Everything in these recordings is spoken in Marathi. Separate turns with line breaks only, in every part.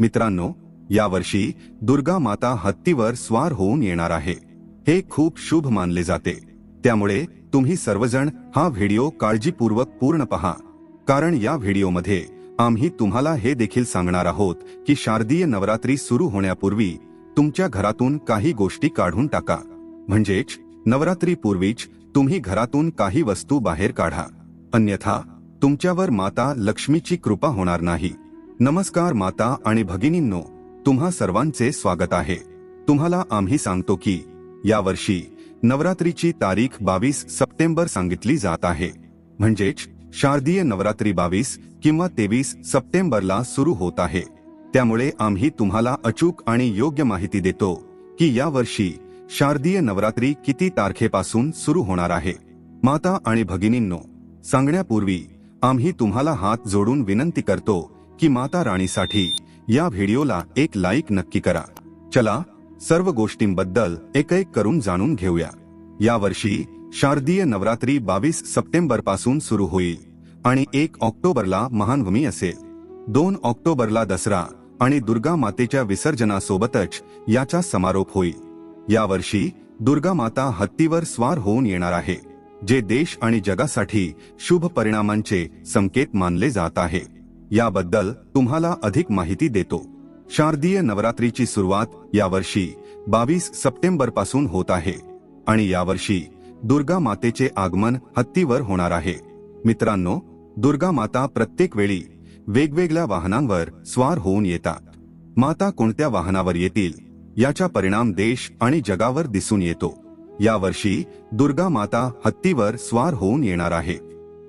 मित्रांनो यावर्षी दुर्गा माता हत्तीवर स्वार होऊन येणार आहे. हे खूप शुभ मानले जाते. त्यामुळे तुम्ही सर्वजण हा व्हिडिओ काळजीपूर्वक पूर्ण पहा. कारण या व्हिडिओमध्ये आम्ही तुम्हाला हे देखील सांगणार आहोत की शारदीय नवरात्री सुरू होण्यापूर्वी तुमच्या घरातून काही गोष्टी काढून टाका. म्हणजेच नवरात्रीपूर्वीच तुम्ही घरातून काही वस्तू बाहेर काढा. अन्यथा तुमच्यावर माता लक्ष्मीची कृपा होणार नाही. नमस्कार माता आणि भगिनींनो तुम्हा सर्वांचे स्वागत आहे. तुम्हाला आम्ही सांगतो की यावर्षी नवरात्रीची तारीख बावीस सप्टेंबर सांगितली जात आहे. म्हणजेच शारदीय नवरात्री बावीस किंवा तेवीस सप्टेंबरला सुरू होत आहे. त्यामुळे आम्ही तुम्हाला अचूक आणि योग्य माहिती देतो की यावर्षी शारदीय नवरात्री किती तारखेपासून सुरू होणार आहे. माता आणि भगिनींनो सांगण्यापूर्वी आम्ही तुम्हाला हात जोडून विनंती करतो की माता राणीसाठी या व्हिडिओला एक लाईक नक्की करा. चला सर्व गोष्टींबद्दल एक एक करून जाणून घेऊया. यावर्षी शारदीय नवरात्री बावीस सप्टेंबरपासून सुरू होईल आणि एक ऑक्टोबरला महानवमी असेल. दोन ऑक्टोबरला दसरा आणि दुर्गा मातेच्या विसर्जनासोबतच याचा समारोप होईल. यावर्षी दुर्गा माता हत्तीवर स्वार होऊन येणार आहे जे देश आणि जगासाठी शुभ परिणामांचे संकेत मानले जात आहे. याबद्दल तुम्हाला अधिक माहिती देतो. शारदीय नवरात्रीची सुरुवात यावर्षी बावीस सप्टेंबरपासून होत आहे आणि यावर्षी दुर्गा मातेचे आगमन हत्तीवर होणार आहे. मित्रांनो दुर्गा माता प्रत्येक वेळी वेगवेगळ्या वाहनांवर स्वार होऊन येतात. माता कोणत्या वाहनावर येतील याचा परिणाम देश आणि जगावर दिसून येतो. यावर्षी दुर्गा माता हत्तीवर स्वार होऊन येणार आहे.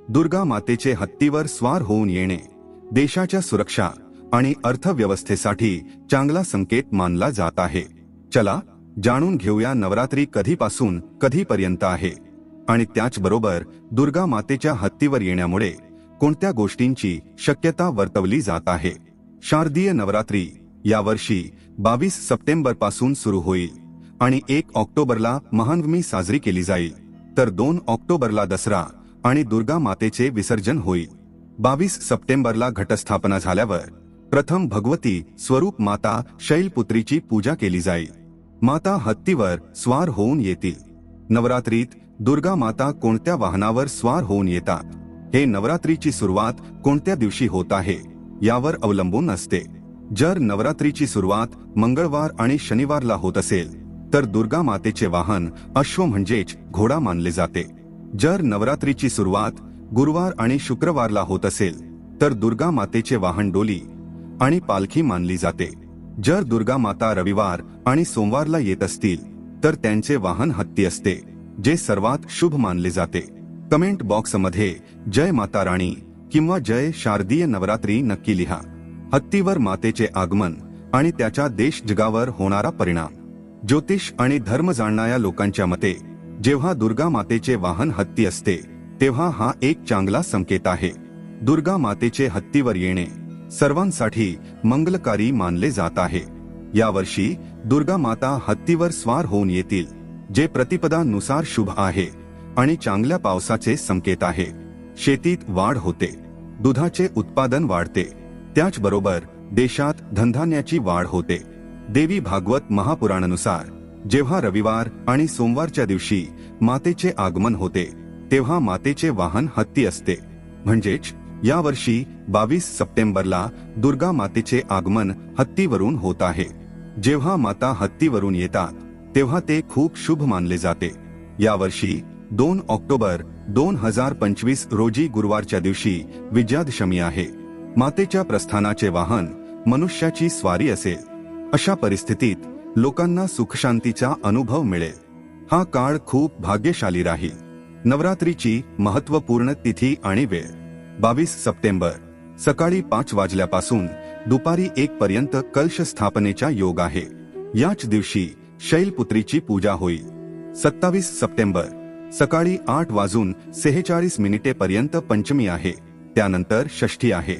दुर्गा मातेचे हत्तीवर स्वार होऊन येणे देशाच्या सुरक्षा आणि अर्थव्यवस्थेसाठी चांगला संकेत मानला जात आहे. चला जाणून घेऊया नवरात्री कधीपासून कधीपर्यंत आहे आणि त्याचबरोबर दुर्गा मातेच्या हत्तीवर येण्यामुळे कोणत्या गोष्टींची शक्यता वर्तवली जात आहे. शारदीय नवरात्री यावर्षी बावीस सप्टेंबरपासून सुरू होईल आणि एक ऑक्टोबरला महानवमी साजरी केली जाईल. तर दोन ऑक्टोबरला दसरा आणि दुर्गा मातेचे विसर्जन होईल. बावीस सप्टेंबरला घटस्थापना झाल्यावर प्रथम भगवती स्वरूप माता शैलपुत्रीची पूजा केली जाईल. माता हत्तीवर स्वार होऊन येतील. नवरात्रीत दुर्गा माता कोणत्या वाहनावर स्वार होऊन येतात? हे नवरात्रीची सुरुवात कोणत्या दिवशी होत आहे? यावर अवलंबून असते. जर नवरात्रीची सुरुवात मंगळवार आणि शनिवारला होत असेल तर दुर्गा मातेचे वाहन अश्व म्हणजेच घोडा मानले जाते. जर नवरात्रीची सुरुवात गुरुवार आणि शुक्रवारला होत असेल तर दुर्गा मातेचे वाहन डोली आणि पालखी मानली जाते. जर दुर्गा माता रविवार आणि सोमवारला येत असतील तर त्यांचे वाहन हत्ती असते जे सर्वात शुभ मानले जाते. कमेंट बॉक्समध्ये जय माता राणी किंवा जय शारदीय नवरात्री नक्की लिहा. हत्तीवर मातेचे आगमन आणि त्याच्या देश जगावर होणारा परिणाम. ज्योतिष आणि धर्म जाणणाऱ्या लोकांच्या मते जेव्हा दुर्गा मातेचे वाहन हत्ती असते तेव्हा हा एक चांगला संकेत आहे. दुर्गा मातेचे हत्तीवर येणे सर्वांसाठी मंगलकारी मानले जात आहे. यावर्षी दुर्गा माता हत्तीवर स्वार होऊन येतील जे प्रतिपदानुसार शुभ आहे आणि चांगल्या पावसाचे संकेत आहे. शेतीत वाढ होते दुधाचे उत्पादन वाढते त्याचबरोबर देशात धनधान्याची वाढ होते. देवी भागवत महापुराणानुसार जेव्हा रविवार आणि सोमवारच्या दिवशी मातेचे आगमन होते तेव्हा मातेचे वाहन हत्ती असते. म्हणजेच यावर्षी बावीस सप्टेंबरला दुर्गा मातेचे आगमन हत्तीवरून होत आहे. जेव्हा माता हत्तीवरून येतात तेव्हा ते खूप शुभ मानले जाते. यावर्षी दोन ऑक्टोबर दोन हजार पंचवीस रोजी गुरुवारच्या दिवशी विजयादशमी आहे. मातेच्या प्रस्थानाचे वाहन मनुष्याची स्वारी असेल. अशा परिस्थितीत लोकांना सुखशांतीचा अनुभव मिळेल. हा काळ खूप भाग्यशाली राहील. नवरात्रीची महत्त्वपूर्ण तिथी आणि वेळ. बावीस सप्टेंबर सकाळी पाच वाजल्यापासून दुपारी एक पर्यंत कलश स्थापनेचा योग आहे. याच दिवशी शैलपुत्रीची पूजा होईल. सत्तावीस सप्टेंबर सकाळी आठ वाजून सेहेचाळीस मिनिटे पर्यंत पंचमी आहे. त्यानंतर षष्ठी आहे.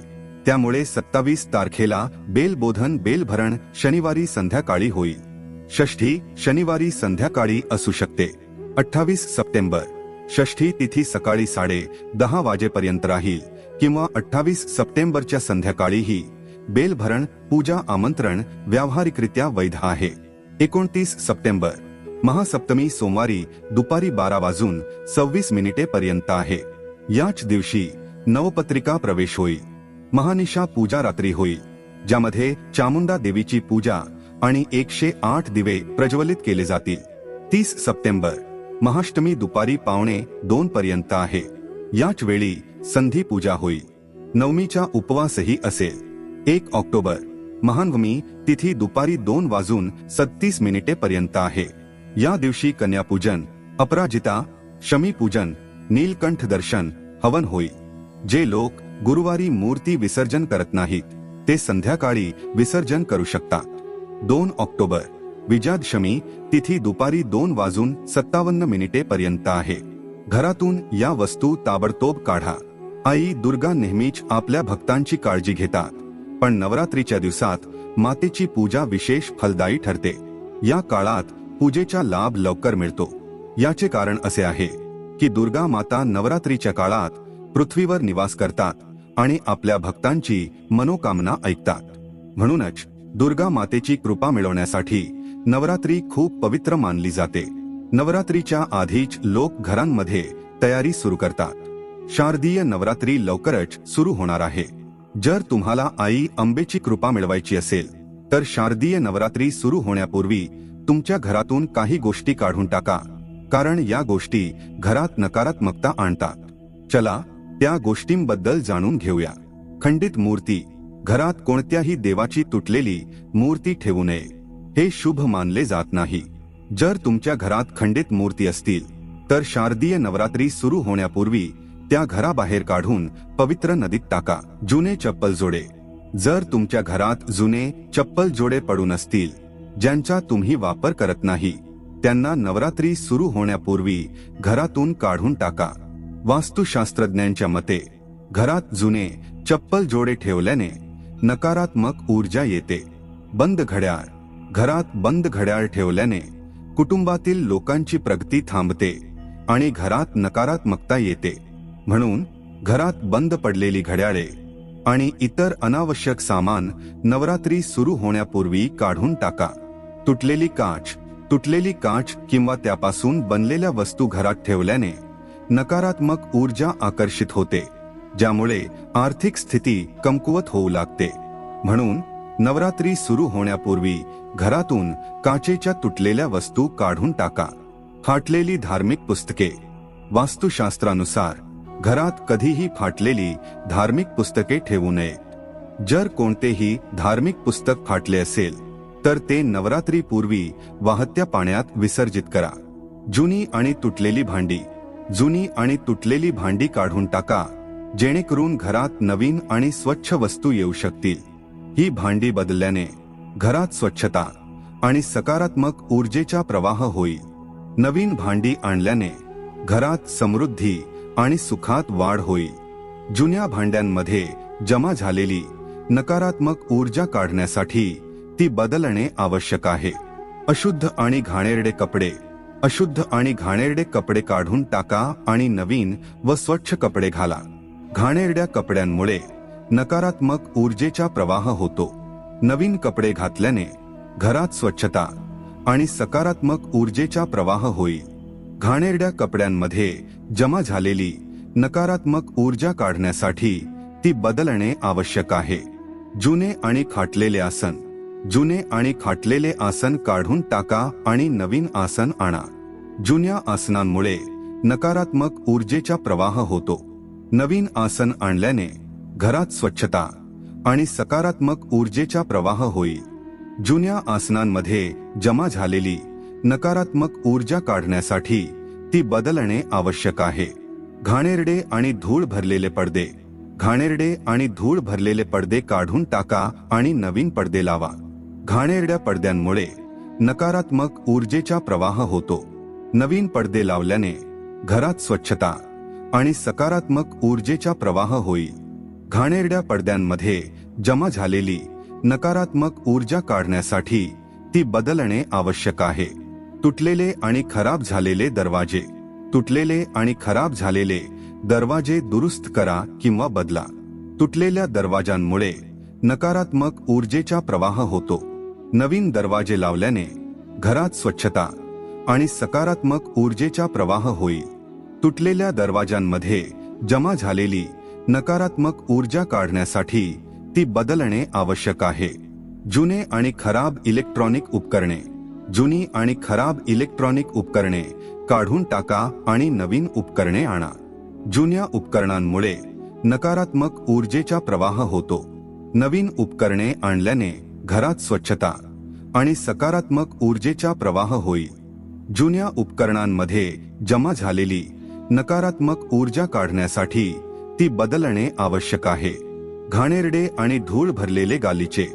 त्यामुळे सत्तावीस तारखेला बेलबोधन बेलभरण शनिवारी संध्याकाळी होईल. षष्ठी शनिवारी संध्याकाळी असू शकते. अठ्ठावीस सप्टेंबर षष्ठी तिथी सकाळी साडे दहा वाजेपर्यंत राहील किंवा अठ्ठावीस सप्टेंबरच्या संध्याकाळीही. बेलभरण पूजा आमंत्रण व्यावहारिकरित्या वैध आहे. एकोणतीस सप्टेंबर महासप्तमी सोमवारी दुपारी बारा वाजून सव्वीस मिनिटे पर्यंत आहे. याच दिवशी नवपत्रिका प्रवेश होईल. महानिशा पूजा रात्री होईल ज्यामध्ये चामुंडा देवीची पूजा आणि एकशे आठ दिवे प्रज्वलित केले जातील. तीस सप्टेंबर महाष्टमी दुपारी पावणे दोन पर्यंत आहे. याच वेळी संधी पूजा होईल नवमीचा उपवासही असेल. एक ऑक्टोबर. महानवमी तिथी दुपारी दोन वाजून सत्तीस मिनिटे पर्यंत आहे. या दिवशी कन्यापूजन अपराजिता शमीपूजन नीलकंठ दर्शन हवन होईल जे लोक गुरुवारी मूर्ती विसर्जन करत नाहीत ते संध्याकाळी विसर्जन करू शकतात. दोन ऑक्टोबर. विजादशमी तिथी दुपारी दोन वाजून सत्तावन्न मिनिटे पर्यंत आहे. घरातून या वस्तू ताबडतोब काढा. आई दुर्गा नेहमीच आपल्या भक्तांची काळजी घेतात. पण नवरात्रीच्या दिवसात मातेची पूजा विशेष फलदायी ठरते. या काळात पूजेचा लाभ लवकर मिळतो. याचे कारण असे आहे की दुर्गा माता नवरात्रीच्या काळात पृथ्वीवर निवास करतात आणि आपल्या भक्तांची मनोकामना ऐकतात. म्हणूनच दुर्गा मातेची कृपा मिळवण्यासाठी नवरात्री खूप पवित्र मानली जाते. नवरात्रीच्या आधीच लोक घरांमध्ये तयारी सुरू करतात. शारदीय नवरात्री लवकरच सुरू होणार आहे. जर तुम्हाला आई अंबेची कृपा मिळवायची असेल तर शारदीय नवरात्री सुरू होण्यापूर्वी तुमच्या घरातून काही गोष्टी काढून टाका. कारण या गोष्टी घरात नकारात्मकता आणतात. चला त्या गोष्टींबद्दल जाणून घेऊया. खंडित मूर्ती. घरात कोणत्याही देवाची तुटलेली मूर्ती ठेवू नये. हे शुभ मानले जात नाही. जर तुमच्या घरात खंडित मूर्ती असतील तर शारदीय नवरात्री सुरू होण्यापूर्वी त्या घराबाहेर काढून पवित्र नदीत टाका. जुने चप्पल जोडे. जर तुमच्या घरात जुने चप्पल जोडे पडून असतील ज्यांचा तुम्ही वापर करत नाही त्यांना नवरात्री सुरू होण्यापूर्वी घरातून काढून टाका. वास्तुशास्त्रज्ञांच्या मते घरात जुने चप्पल जोडे ठेवल्याने नकारात्मक ऊर्जा येते. बंद घड्याळ. घरात बंद घड्याळ ठेवल्याने कुटुंबातील लोकांची प्रगती थांबते आणि घरात नकारात्मकता येते. म्हणून घरात बंद पडलेली घड्याळे आणि इतर अनावश्यक सामान नवरात्री सुरू होण्यापूर्वी काढून टाका. तुटलेली काच तुटलेली काच किंवा त्यापासून बनलेल्या वस्तू घरात ठेवल्याने नकारात्मक ऊर्जा आकर्षित होते ज्यामुळे आर्थिक स्थिती कमकुवत होऊ लागते. म्हणून नवरात्री सुरू होण्यापूर्वी घरातून काचेच्या तुटलेल्या वस्तू काढून टाका. फाटलेली धार्मिक पुस्तके. वास्तुशास्त्रानुसार घरात कधीही फाटलेली धार्मिक पुस्तके ठेवू नये. जर कोणतेही धार्मिक पुस्तक फाटले असेल तर ते नवरात्रीपूर्वी वाहत्या पाण्यात विसर्जित करा. जुनी आणि तुटलेली भांडी. जुनी आणि तुटलेली भांडी काढून टाका जेणेकरून घरात नवीन आणि स्वच्छ वस्तू येऊ शकतील. ही भांडी बदलल्याने घरात स्वच्छता आणि सकारात्मक ऊर्जेचा प्रवाह होईल नवीन भांडी आणल्याने घरात समृद्धी आणि सुखात वाढ होईल जुन्या भांड्यांमध्ये जमा झालेली नकारात्मक ऊर्जा काढण्यासाठी ती बदलणे आवश्यक आहे. अशुद्ध आणि घाणेरडे कपडे अशुद्ध आणि घाणेरडे कपडे काढून टाका आणि नवीन व स्वच्छ कपडे घाला. घाणेरड्या कपड्यांमुळे नकारात्मक ऊर्जेचा प्रवाह होतो. नवीन कपडे घातल्याने घरात स्वच्छता आणि सकारात्मक ऊर्जेचा प्रवाह होईल. घाणेरड्या कपड्यांमध्ये जमा झालेली नकारात्मक ऊर्जा काढण्यासाठी ती बदलणे आवश्यक आहे. जुने आणि खाटलेले आसन. जुने आणि खाटलेले आसन काढून टाका आणि नवीन आसन आणा. जुन्या आसनांमुळे नकारात्मक ऊर्जेचा प्रवाह होतो. नवीन आसन आणल्याने घरात स्वच्छता आणि सकारात्मक ऊर्जेचा प्रवाह होईल जुन्या आसनांमध्ये जमा झालेली नकारात्मक ऊर्जा काढण्यासाठी ती बदलणे आवश्यक आहे. घाणेरडे आणि धूळ भरलेले पडदे घाणेरडे आणि धूळ भरलेले पडदे काढून टाका आणि नवीन पडदे लावा. घाणेरड्या पडद्यांमुळे नकारात्मक ऊर्जेचा प्रवाह होतो. नवीन पडदे लावल्याने घरात स्वच्छता आणि सकारात्मक ऊर्जेचा प्रवाह होईल घाणेरड्या पडद्यांमध्ये जमा झालेली नकारात्मक ऊर्जा काढण्यासाठी ती बदलणे आवश्यक आहे. तुटलेले आणि खराब झालेले दरवाजे. तुटलेले आणि खराब झालेले दरवाजे दुरुस्त करा किंवा बदला. तुटलेल्या दरवाजांमुळे नकारात्मक ऊर्जेचा प्रवाह होतो. नवीन दरवाजे लावल्याने घरात स्वच्छता आणि सकारात्मक ऊर्जेचा प्रवाह होईल. तुटलेल्या दरवाजांमध्ये जमा झालेली नकारात्मक ऊर्जा काढण्यासाठी ती बदलणे आवश्यक आहे. जुने आणि खराब इलेक्ट्रॉनिक उपकरणे जुनी आणि खराब इलेक्ट्रॉनिक उपकरणे काढून टाका आणि नवीन उपकरणे आणा. जुन्या उपकरणांमुळे नकारात्मक ऊर्जेचा प्रवाह होतो. नवीन उपकरणे आणल्याने घरात स्वच्छता आणि सकारात्मक ऊर्जेचा प्रवाह होईल. जुन्या उपकरणांमध्ये जमा झालेली नकारात्मक ऊर्जा काढण्यासाठी ती बदलणे आवश्यक आहे. घाणेरडे आणि धूळ भरलेले गालीचे.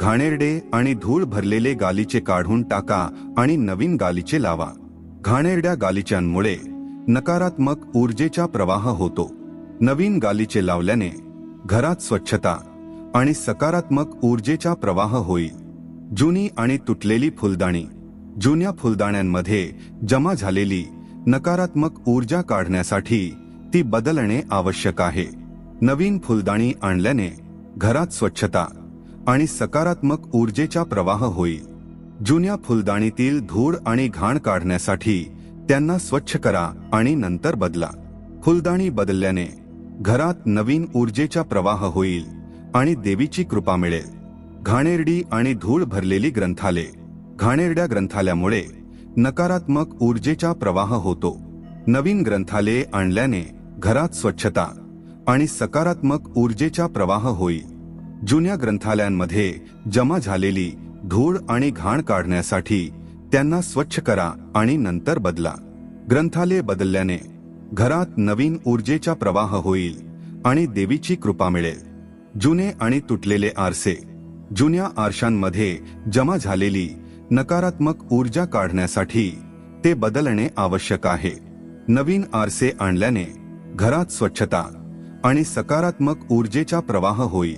घाणेरडे आणि धूळ भरलेले गालीचे काढून टाका आणि नवीन गालीचे लावा. घाणेरड्या गालिच्यांमुळे नकारात्मक ऊर्जेचा प्रवाह होतो. नवीन गालीचे लावल्याने घरात स्वच्छता आणि सकारात्मक ऊर्जेचा प्रवाह होईल. जुनी आणि तुटलेली फुलदाणी. जुन्या फुलदाण्यांमध्ये जमा झालेली नकारात्मक ऊर्जा काढण्यासाठी ती बदलणे आवश्यक आहे. नवीन फुलदाणी आणल्याने घरात स्वच्छता आणि सकारात्मक ऊर्जेचा प्रवाह होईल. जुन्या फुलदाणीतील धूळ आणि घाण काढण्यासाठी त्यांना स्वच्छ करा आणि नंतर बदला. फुलदाणी बदलल्याने घरात नवीन ऊर्जेचा प्रवाह होईल आणि देवीची कृपा मिळेल. घाणेरडी आणि धूळ भरलेली ग्रंथालय. घाणेरड्या ग्रंथालयामुळे नकारात्मक ऊर्जेचा प्रवाह होतो. नवीन ग्रंथालये आणल्याने घरात स्वच्छता आणि सकारात्मक ऊर्जेचा प्रवाह होईल. जुन्या ग्रंथालयांमध्ये जमा झालेली धूळ आणि घाण काढण्यासाठी त्यांना स्वच्छ करा आणि नंतर बदला. ग्रंथालय बदलल्याने घरात नवीन ऊर्जेचा प्रवाह होईल आणि देवीची कृपा मिळेल. जुने आणि तुटलेले आरसे जुन्या आरशांमध्ये जमा झालेली नकारात्मक ऊर्जा काढण्यासाठी ते बदलणे आवश्यक आहे. नवीन आरसे आणल्याने घरात स्वच्छता आणि सकारात्मक ऊर्जेचा प्रवाह होईल.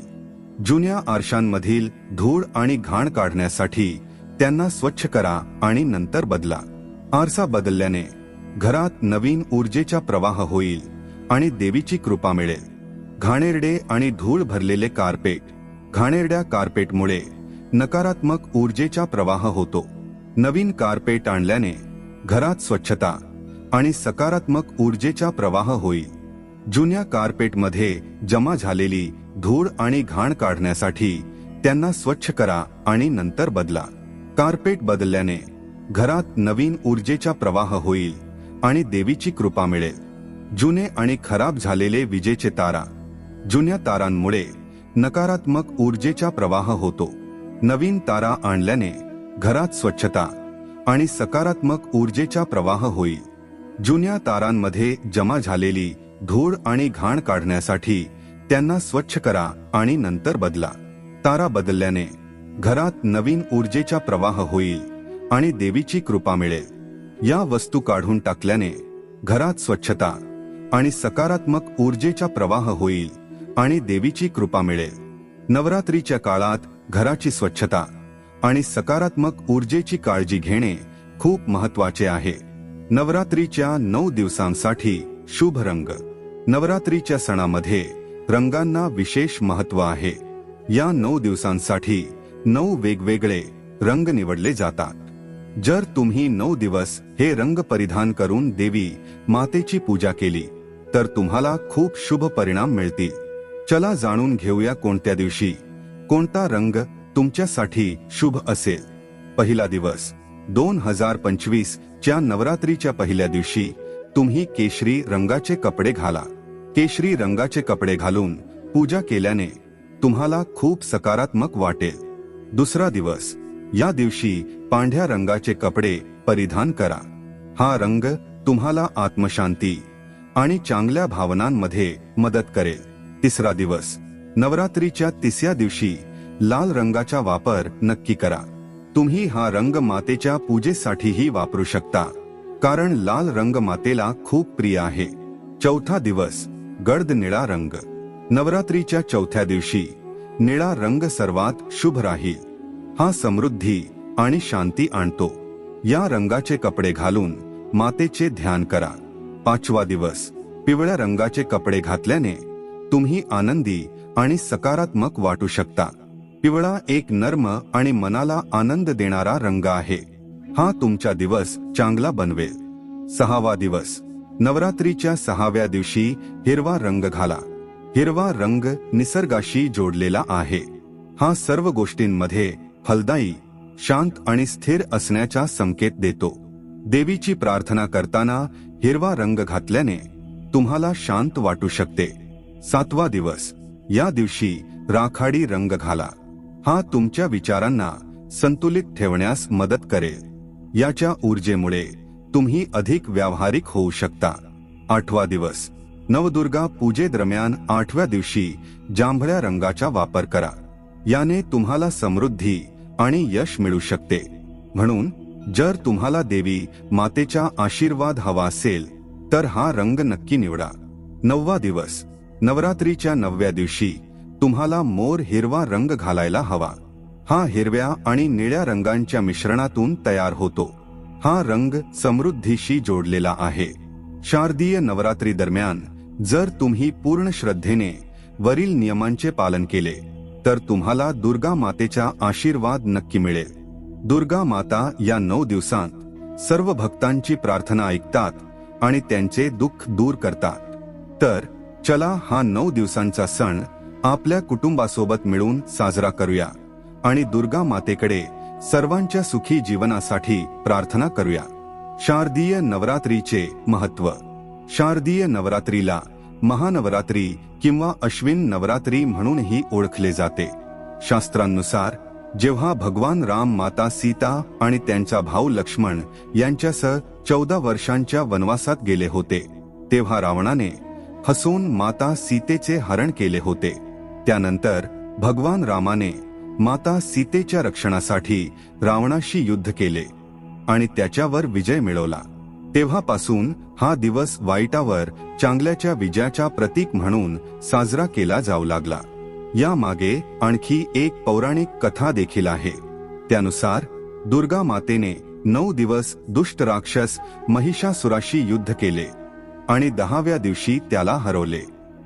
जुन्या आरशांमधील धूळ आणि घाण काढण्यासाठी त्यांना स्वच्छ करा आणि नंतर बदला. आरसा बदलल्याने घरात नवीन ऊर्जेचा प्रवाह होईल आणि देवीची कृपा मिळेल. घाणेरडे आणि धूळ भरलेले कार्पेट घाणेरड्या कार्पेटमुळे नकारात्मक ऊर्जेचा प्रवाह होतो. नवीन कार्पेट आणल्याने घरात स्वच्छता आणि सकारात्मक ऊर्जेचा प्रवाह होईल. जुन्या कार्पेटमध्ये जमा झालेली धूळ आणि घाण काढण्यासाठी त्यांना स्वच्छ करा आणि नंतर बदला. कार्पेट बदलल्याने घरात नवीन ऊर्जेचा प्रवाह होईल आणि देवीची कृपा मिळेल. जुने आणि खराब झालेले विजेचे तारा. जुन्या तारांमुळे नकारात्मक ऊर्जेचा प्रवाह होतो. नवीन तारा आणल्याने घरात स्वच्छता आणि सकारात्मक ऊर्जेचा प्रवाह होईल. जुन्या तारांमध्ये जमा झालेली धूळ आणि घाण काढण्यासाठी त्यांना स्वच्छ करा आणि नंतर बदला. तारा बदलल्याने घरात नवीन ऊर्जेचा प्रवाह होईल आणि देवीची कृपा मिळेल. या वस्तू काढून टाकल्याने घरात स्वच्छता आणि सकारात्मक ऊर्जेचा प्रवाह होईल आणि देवीची कृपा मिळेल. नवरात्रीच्या काळात घराची स्वच्छता आणि सकारात्मक ऊर्जेची काळजी घेणे खूप महत्त्वाचे आहे. नवरात्रीच्या नऊ दिवसांसाठी शुभ रंग. नवरात्रीच्या सणामध्ये रंगांना विशेष महत्त्व आहे. या नऊ दिवसांसाठी नऊ वेगवेगळे रंग निवडले जातात. जर तुम्ही नऊ दिवस हे रंग परिधान करून देवी मातेची पूजा केली तर तुम्हाला खूप शुभ परिणाम मिळतील. चला जाणून घेऊया कोणत्या दिवशी कोणता रंग तुमच्यासाठी शुभ असेल. पहिला दिवस दोन हजार पंचवीस च्या नवरात्रीच्या पहिल्या दिवशी तुम्ही केशरी रंगाचे कपडे घाला. केशरी रंगाचे कपडे घालून पूजा केल्याने तुम्हाला खूप सकारात्मक वाटेल. दुसरा दिवस या दिवशी पांढऱ्या रंगाचे कपडे परिधान करा. हा रंग तुम्हाला आत्मशांती आणि चांगल्या भावनांमध्ये मदत करेल. तिसरा दिवस नवरात्रीच्या तिसऱ्या दिवशी लाल रंगाचा वापर नक्की करा. तुम्ही हा रंग मातेच्या पूजेसाठीही वापरू शकता कारण लाल रंग मातेला खूप प्रिय आहे. चौथा दिवस गर्द निळा रंग. नवरात्रीच्या चौथ्या दिवशी निळा रंग सर्वात शुभ राहील हा समृद्धी आणि शांती आणतो. या रंगाचे कपडे घालून मातेचे ध्यान करा. पाचवा दिवस पिवळ्या रंगाचे कपडे घातल्याने तुम्ही आनंदी आणि सकारात्मक वाटू शकता. पिवळा एक नर्म आणि मनाला आनंद देणारा रंग आहे. हा तुमचा दिवस चांगला बनवेल. सहावा दिवस नवरात्रीच्या सहाव्या दिवशी हिरवा रंग घाला. हिरवा रंग निसर्गाशी जोडलेला आहे. हा सर्व गोष्टींमध्ये फलदायी शांत आणि स्थिर असण्याचा संकेत देतो. देवीची प्रार्थना करताना हिरवा रंग घातल्याने तुम्हाला शांत वाटू शकते. सातवा दिवस. या दिवशी राखाडी रंग घाला. हा तुमच्या विचारांना संतुलित ठेवण्यास मदत करेल. याच्या ऊर्जेमुळे तुम्ही अधिक व्यावहारिक होऊ शकता. आठवा दिवस. नवदुर्गा पूजेदरम्यान आठव्या दिवशी जांभळ्या रंगाचा वापर करा. याने तुम्हाला समृद्धी आणि यश मिळू शकते. म्हणून जर तुम्हाला देवी मातेचा आशीर्वाद हवा असेल तर हा रंग नक्की निवडा. नववा दिवस. नवरात्रीच्या नवव्या दिवशी तुम्हाला मोर हिरवा रंग घालायला हवा. हा हिरव्या आणि निळ्या रंगांच्या मिश्रणातून तयार होतो. हा रंग समृद्धीशी जोडलेला आहे. शारदीय नवरात्री दरम्यान जर तुम्ही पूर्ण श्रद्धेने वरील नियमांचे पालन केले तर तुम्हाला दुर्गा मातेचा आशीर्वाद नक्की मिळेल. दुर्गा माता या नऊ दिवसांत सर्व भक्तांची प्रार्थना ऐकतात आणि त्यांचे दुःख दूर करतात. तर चला हा नऊ दिवसांचा सण आपल्या कुटुंबासोबत मिळून साजरा करूया आणि दुर्गा मातेकडे सर्वांच्या सुखी जीवनासाठी प्रार्थना करूया. शारदीय नवरात्रीचे महत्त्व शारदीय नवरात्रीला महानवरात्री किंवा अश्विन नवरात्री म्हणूनही ओळखले जाते. शास्त्रांनुसार जेव्हा भगवान राम माता सीता आणि त्यांचा भाऊ लक्ष्मण यांच्यासह चौदा वर्षांच्या वनवासात गेले होते तेव्हा रावणाने हसून माता सीतेचे हरण केले होते. त्यानंतर भगवान रामाने माता सीतेच्या रक्षणासाठी रावणाशी युद्ध केले आणि त्याच्यावर विजय मिळवला. तेव्हापासून हा दिवस वाईटावर चांगल्याच्या विजयाचा प्रतीक म्हणून साजरा केला जाऊ लागला. या मागे आणखी एक पौराणिक कथा देखील आहे. त्यानुसार दुर्गा मातेने नऊ दिवस दुष्ट राक्षस महिषासुराशी युद्ध केले आणि दहाव्या दिवशी त्याला हरवले.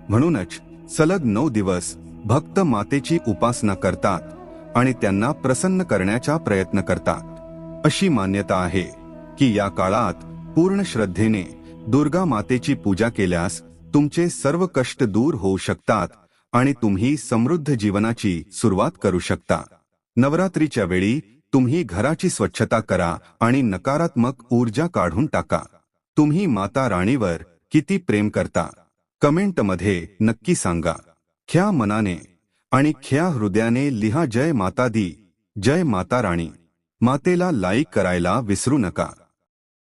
म्हणूनच सलग नऊ दिवस भक्त मातेची उपासना करतात आणि त्यांना प्रसन्न करण्याचा प्रयत्न करतात. अशी मान्यता आहे की या काळात पूर्ण श्रद्धेने दुर्गा मातेची पूजा केल्यास तुमचे सर्व कष्ट दूर होऊ शकतात आणि तुम्ही समृद्ध जीवनाची सुरुवात करू शकता. नवरात्रीच्या वेळी तुम्ही घराची स्वच्छता करा आणि नकारात्मक ऊर्जा काढून टाका. तुम्ही माता राणीवर किती प्रेम करता कमेंटमध्ये नक्की सांगा. ख्या मनाने आणि ख्या हृदयाने लिहा जय माता दी जय माता राणी. मातेला लाईक करायला विसरू नका.